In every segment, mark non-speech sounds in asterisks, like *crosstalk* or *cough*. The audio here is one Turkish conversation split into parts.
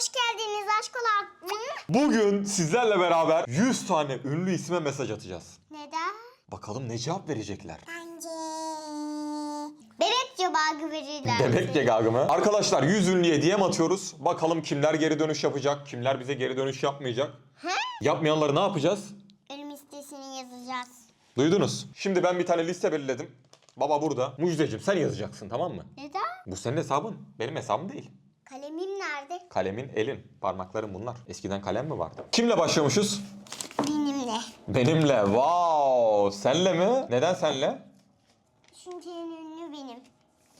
Hoş geldiniz aşkolar. Hı? Bugün sizlerle beraber 100 tane ünlü isme mesaj atacağız. Neden? Bakalım ne cevap verecekler. Bence... Bebek cevabı verirler. Bebek gegagı mı? Arkadaşlar 100 ünlüye DM atıyoruz. Bakalım kimler geri dönüş yapacak, kimler bize geri dönüş yapmayacak. He? Yapmayanları ne yapacağız? Ölüm listesini yazacağız. Duydunuz. Şimdi ben bir tane liste belirledim. Baba burada. Mujdeciğim sen yazacaksın tamam mı? Neden? Bu senin hesabın. Benim hesabım değil. Kalemin elin. Parmakların bunlar. Eskiden kalem mi vardı? Kimle başlamışız? Benimle. Benimle. Wow. Senle mi? Neden senle? Çünkü en ünlü benim.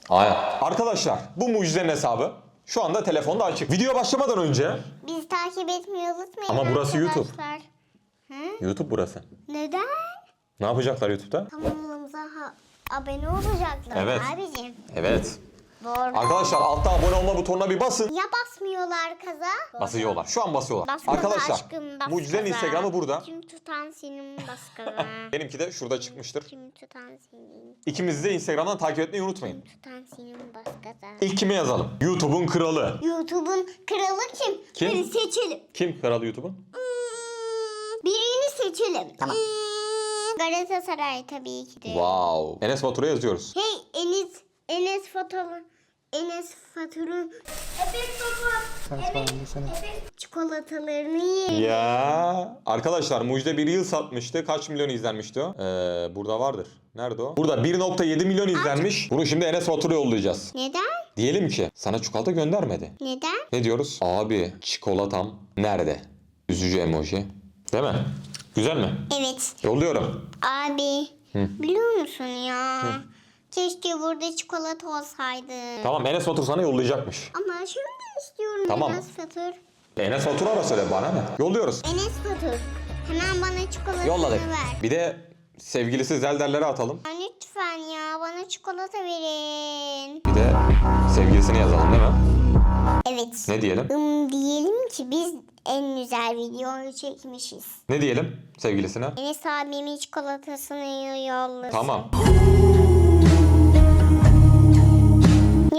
Hayır. Arkadaşlar bu mucizenin hesabı şu anda telefonda açık. Video başlamadan önce Bizi takip etmeyi unutmayın Ama burası YouTube. arkadaşlar. Hı? YouTube burası. Neden? Ne yapacaklar YouTube'da? Kanalımıza ha- abone olacaklar Evet. abicim. Evet. Doğru. Arkadaşlar altta abone olma butonuna bir basın. Ya basmıyorlar kaza? Basıyorlar. Şu an basıyorlar. Basmadı Arkadaşlar aşkım, bas mucizenin kaza. Instagramı burada. Kim tutan senin bas kaza. *laughs* Benimki de şurada çıkmıştır. Kim tutan senin. İkimizi de Instagram'dan takip etmeyi unutmayın. Tutan senin bas kaza. İlk kime yazalım? YouTube'un kralı. YouTube'un kralı kim? Kim? Hadi seçelim. Kim kralı YouTube'un? Hmm, birini seçelim. Tamam. Galatasaray tabii ki de. Wow. Enes Batur'a yazıyoruz. Hey Enes, Enes Fatur'un, Enes Fatur'un çikolatalarını yiyin. Ya arkadaşlar Mucize bir yıl satmıştı. Kaç milyon izlenmişti o? Ee, burada vardır. Nerede o? Burada 1.7 milyon izlenmiş. Bunu şimdi Enes Batur'a yollayacağız. Neden? Diyelim ki sana çikolata göndermedi. Neden? Ne diyoruz? Abi çikolatam nerede? Üzücü emoji. Değil mi? Güzel mi? Evet. Yolluyorum. Abi biliyor musun ya? Keşke burada çikolata olsaydı. Tamam Enes Batur sana yollayacakmış. Ama şimdi istiyorum Tamam. Enes Fatur. Enes Batur'a da söyle bana ne? Yolluyoruz. Enes Fatur. Hemen bana çikolatanı Yolladık. ver. Bir de sevgilisi Zelder'lere atalım. Ya Lütfen ya bana çikolata verin. Bir de sevgilisini yazalım değil mi? Evet. Ne diyelim? Im, diyelim ki biz en güzel videoyu çekmişiz. Ne diyelim sevgilisine? Enes abimin çikolatasını yollasın. Tamam.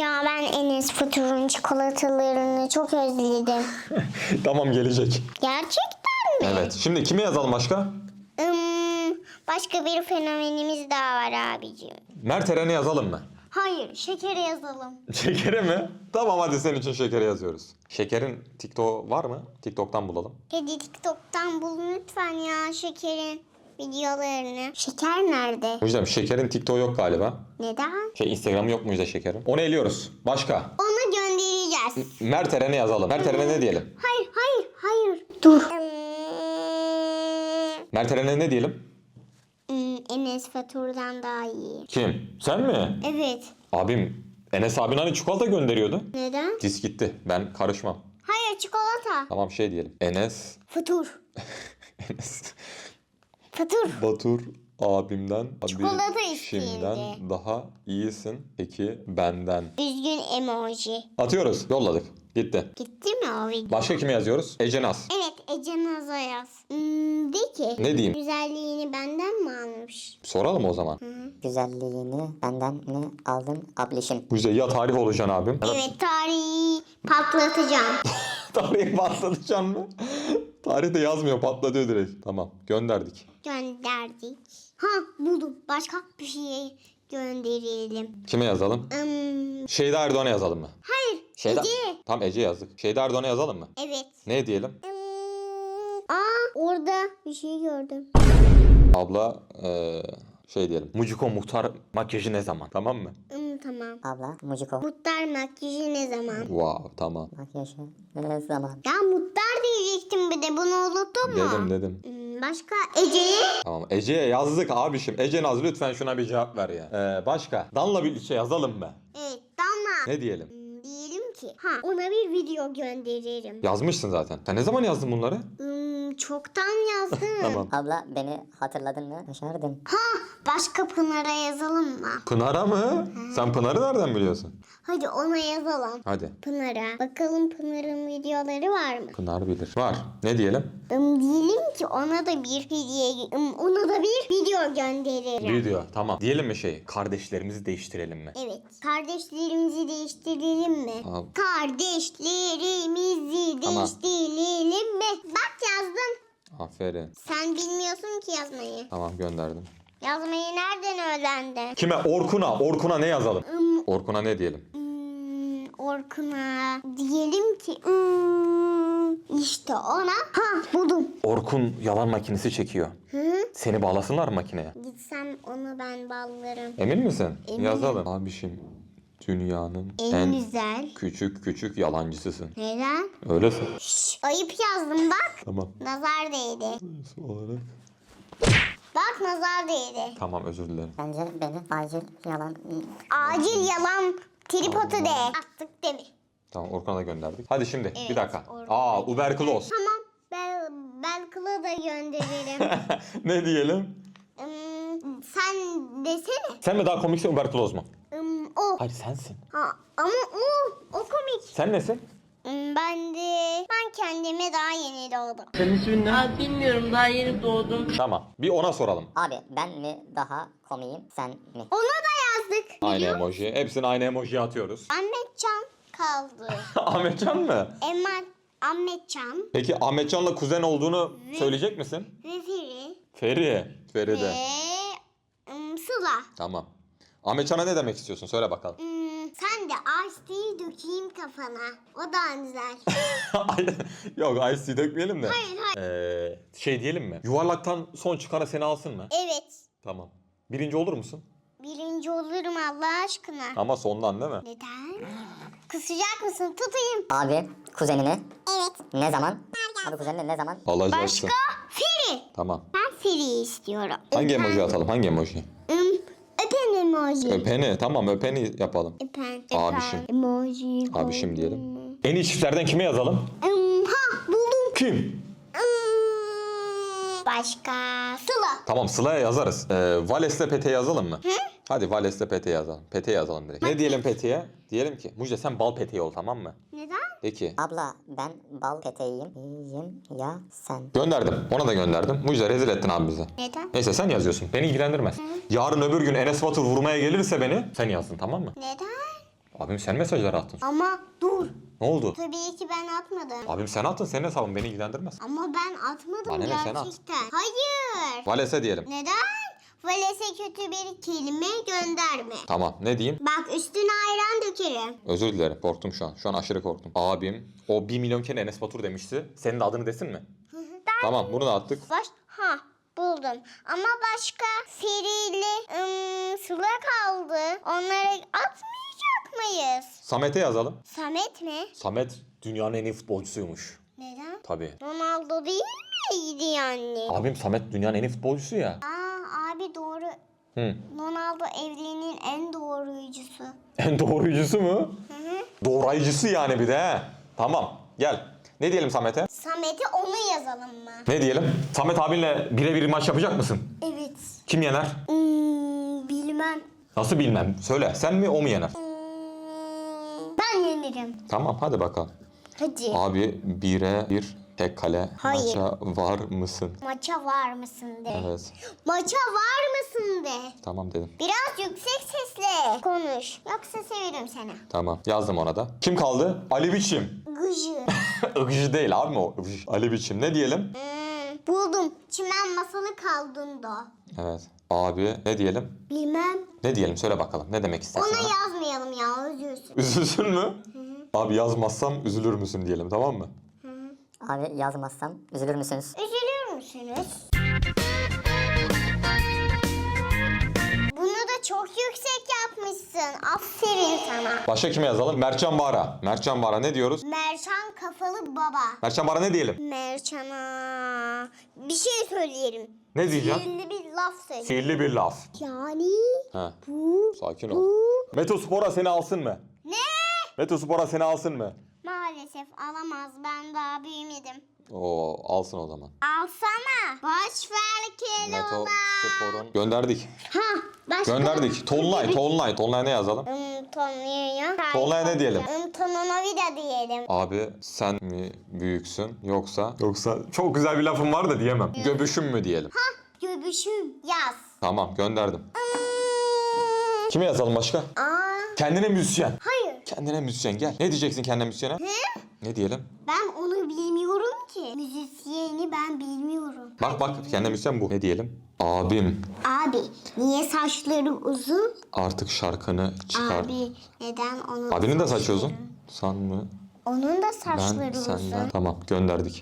Ya ben Enes Fatur'un çikolatalarını çok özledim. *laughs* tamam gelecek. Gerçekten mi? Evet. Şimdi kimi yazalım başka? Im, başka bir fenomenimiz daha var abicim. Mert Eren'i yazalım mı? Hayır, şekeri yazalım. *laughs* Şekere mi? Tamam hadi senin için şekeri yazıyoruz. Şekerin TikTok var mı? TikTok'tan bulalım. Hadi TikTok'tan bulun lütfen ya şekerin videolarını. Şeker nerede? Mucize'm şekerin TikTok yok galiba. Neden? Şey Instagram'ı yok Mucize şekerin. Onu eliyoruz. Başka? Onu göndereceğiz. Mert Eren'i yazalım. Mert Eren'e ne diyelim? Hayır, hayır, hayır. Dur. Mert Eren'e ne diyelim? Hmm, Enes Fatur'dan daha iyi. Kim? Sen mi? Evet. Abim Enes abin hani çikolata gönderiyordu. Neden? Dis gitti. Ben karışmam. Hayır, çikolata. Tamam şey diyelim. Enes Fatur. *laughs* Enes Fatur. Batur abimden Çikolata şimdiden isteğinde. daha iyisin. Peki benden. Üzgün emoji. Atıyoruz. Yolladık. Gitti. Gitti mi o video? Başka kime yazıyoruz? Ece Naz. Evet, Ece Naz'a yaz. Hmm, de ki. Ne diyeyim? Güzelliğini benden mi almış? Soralım o zaman. Güzelliğini benden mi aldın ablişim? Güzel ya tarih olacaksın abim. Evet, tarihi patlatacağım. *laughs* *laughs* Tarihi patlatacaksın mı? Tarih de yazmıyor patlatıyor direkt. Tamam gönderdik. Gönderdik. Ha, buldum. Başka bir şeye gönderelim. Kime yazalım? Hmm, Şeyda Erdoğan'a yazalım mı? hayır, Şeyda... Ece. Tamam Ece yazdık. Şeyda Erdoğan'a yazalım mı? Evet. Ne diyelim? Hmm, aa, orada bir şey gördüm. Abla eee, şey diyelim. Muciko muhtar makyajı ne zaman? Tamam mı? Hmm, tamam. Abla Muciko. Mutlar makyajı ne zaman? Wow tamam. Makyajı ne zaman? Ya mutlar diyecektim bir de bunu unuttun mu? Dedim dedim. Hmm, başka Ece'ye? Tamam Ece'ye yazdık abişim. Ece Naz lütfen şuna bir cevap ver ya. Ee, başka? Dan'la bir şey yazalım mı? Evet, Damla. Ne diyelim? Ki ha ona bir video gönderirim. Yazmışsın zaten. Sen ne zaman yazdın bunları? Hmm, çoktan yazdım. *laughs* Tamam. Abla beni hatırladın mı? Başardım. Ha başka Pınar'a yazalım mı? Pınar'a mı? Sen Pınar'ı nereden biliyorsun? Hadi ona yazalım. Hadi. Pınar'a. Bakalım Pınar'ın videoları var mı? Pınar bilir. Var. Ne diyelim? Um, diyelim ki ona da bir hediye, um, ona da bir video gönderirim. Video. Tamam. Diyelim mi şey? Kardeşlerimizi değiştirelim mi? Evet. Kardeşlerimizi değiştirelim mi? Abi. Kardeşlerimizi Tamam. değiştirelim mi? Bak yazdım. Aferin. Sen bilmiyorsun ki yazmayı. Tamam gönderdim. Yazmayı nereden öğrendin? Kime? Orkun'a. Orkun'a ne yazalım? Hmm, Orkun'a ne diyelim? hmm, Orkun'a diyelim ki hmm, işte ona ha buldum. Orkun yalan makinesi çekiyor. Hı? Seni bağlasınlar mı makineye. Gitsem onu ben ballarım. Emin misin? Eminim. Yazalım. Abişim dünyanın En, en, güzel. küçük küçük yalancısısın. Neden? Öylesin. Şş, ayıp yazdım bak. Tamam. Nazar değdi. Olarak. Bak nazar değdi. Tamam özür dilerim. Bence beni acil yalan... Acil yalan tripodu de. Attık mi? Tamam Orkun'a da gönderdik. Hadi şimdi Evet, bir dakika. Orkun'a Aa uberkuloz. Tamam. Bel, Belkıl'a da gönderirim. *laughs* ne diyelim? Hmm, sen desene. Sen mi daha komiksin uberkuloz mu? Hmm, o. Hayır sensin. Ha, ama o. O komik. Sen nesin? Hmm, ben de. Ben kendime daha yeni doğdum. Senin ismin ne? Abi bilmiyorum daha yeni doğdum. Tamam. Bir ona soralım. Abi ben mi daha komiyim sen mi? Onu da yazdık. Aynı emoji. Hepsini aynı emoji atıyoruz. Ahmetcan kaldı. *laughs* Ahmetcan mı? Emma Ahmetcan Peki Ahmetcan'la kuzen olduğunu söyleyecek misin? ve Feri Feri. Feri de. ve hmm, Sıla. Tamam. Ahmetcan'a ne demek istiyorsun? Söyle bakalım. Sen de ice tea dökeyim kafana. O da güzel. *laughs* Yok ice tea dökmeyelim de. Hayır, hayır. Ee, şey diyelim mi? Yuvarlaktan son çıkana seni alsın mı? evet. Tamam. Birinci olur musun? Birinci olurum Allah aşkına. Ama sondan değil mi? Neden? Kısacak mısın? Tutayım. Abi kuzenini Evet. ne zaman? Abi kuzenini ne zaman? Alacaksın. Başka? Feri. Tamam. Ben Feri'yi istiyorum. Hangi emoji atalım? Hangi emoji? Öpen emoji. Öpeni. Tamam öpeni yapalım. Öpen. Abişim. Emoji. Abişim diyelim. En iyi çiftlerden kime yazalım? Im, ha buldum. Kim? Hmm, başka? Sıla. Tamam Sıla'ya yazarız. Ee, Vales'le Pete yazalım mı? Hadi Vales'le Pete yazalım. Pete yazalım direkt. Ne diyelim Pete'ye? Diyelim ki Mucize sen bal peteği ol tamam mı? Neden? Peki. Abla ben bal peteğiyim. İyiyim ya sen. Gönderdim. Ona da gönderdim. Mucize rezil ettin abi bize. Neden? Neyse sen yazıyorsun. Beni ilgilendirmez. Yarın öbür gün Enes Batur vurmaya gelirse beni sen yazdın tamam mı? Neden? Abim sen mesajlar attın. Ama dur. Ne oldu? Tabii ki ben atmadım. Abim sen attın senin hesabın beni ilgilendirmez. Ama ben atmadım Bana ne, sen at. gerçekten. Hayır. Vales'e diyelim. Neden? Valese kötü bir kelime gönderme. Tamam ne diyeyim? Bak üstüne ayran dökerim. Özür dilerim korktum şu an. Şu an aşırı korktum. Abim o 1 milyon kere Enes Batur demişti. Senin de adını desin mi? Tamam bunu da attık. Baş ha buldum. Ama başka seriyle ım, sıla kaldı. Onları atmayacak mıyız? Samet'e yazalım. Samet mi? Samet dünyanın en iyi futbolcusuymuş. Neden? Tabii. Ronaldo değil miydi yani? Abim Samet dünyanın en iyi futbolcusu ya. Aa. Hı. Ronaldo evliliğinin en doğruyucusu. *laughs* En doğruyucusu mu? Hı hı. Doğrayıcısı yani bir de he. Tamam gel. Ne diyelim Samet'e? Samet'e onu yazalım mı? Ne diyelim? Samet abinle birebir maç yapacak mısın? Evet. Kim yener? Hmm, bilmem. Nasıl bilmem. Söyle sen mi o mu yener? Hmm, ben yenirim. Tamam hadi bakalım. Hadi. Abi bire bir tek kale Hayır. maça var mısın? Maça var mısın de. Evet. Maça var mısın de. Tamam dedim. Biraz yüksek sesle konuş. Yoksa severim seni. Tamam yazdım ona da. Kim kaldı? Ali Biçim. Gıcı. *laughs* Igıcı değil abi mi o? Igıcı. Ali Biçim. Ne diyelim? Hmm, buldum. Çimen masalı kaldığında. Evet. Abi ne diyelim? Bilmem. Ne diyelim söyle bakalım. Ne demek istersin? Ona ha? yazmayalım ya özürsün. Üzülsün mü? Abi yazmazsam üzülür müsün diyelim tamam mı? Abi yazmazsam üzülür müsünüz? Üzülür müsünüz? Bunu da çok yüksek yapmışsın. Aferin sana. Başka kime yazalım? Mertcan Bara. Mertcan Bara ne diyoruz? Mercan kafalı baba. Mertcan Bara ne diyelim? Mercan'a bir şey söyleyelim. Ne diyeceğim? Sihirli bir laf söyle. Sihirli bir laf. Yani Ha. bu Sakin ol. bu Metospor'a seni alsın mı? ne? Metospor'a seni alsın mı? Maalesef alamaz ben daha büyümedim. Oo alsın o zaman. Alsana. Boş ver Keloğlan. Metospor'un gönderdik. Ha başka. Gönderdik. Tonlay, Tonlay. Tonlay ne yazalım? Um, tonluyor. Tonlaya ne diyelim? Um, tonuna vida diyelim. Abi sen mi büyüksün yoksa? Yoksa çok güzel bir lafım var da diyemem. Göbüşüm mü diyelim? Ha göbüşüm yaz. Tamam gönderdim. Hmm. Kime yazalım başka? Aa, Kendine müzisyen. hayır. Kendine müzisyen gel. Ne diyeceksin kendine müzisyene? Ne? Ne diyelim? Ben onu müzisyeni ben bilmiyorum. Bak bak kendine müzisyen bu. Ne diyelim? Abim Abi niye saçları uzun? artık şarkını çıkar. Abi neden onun Abinin de saçı uzun. San mı? Onun da Ben saçları uzun. senden. Tamam gönderdik.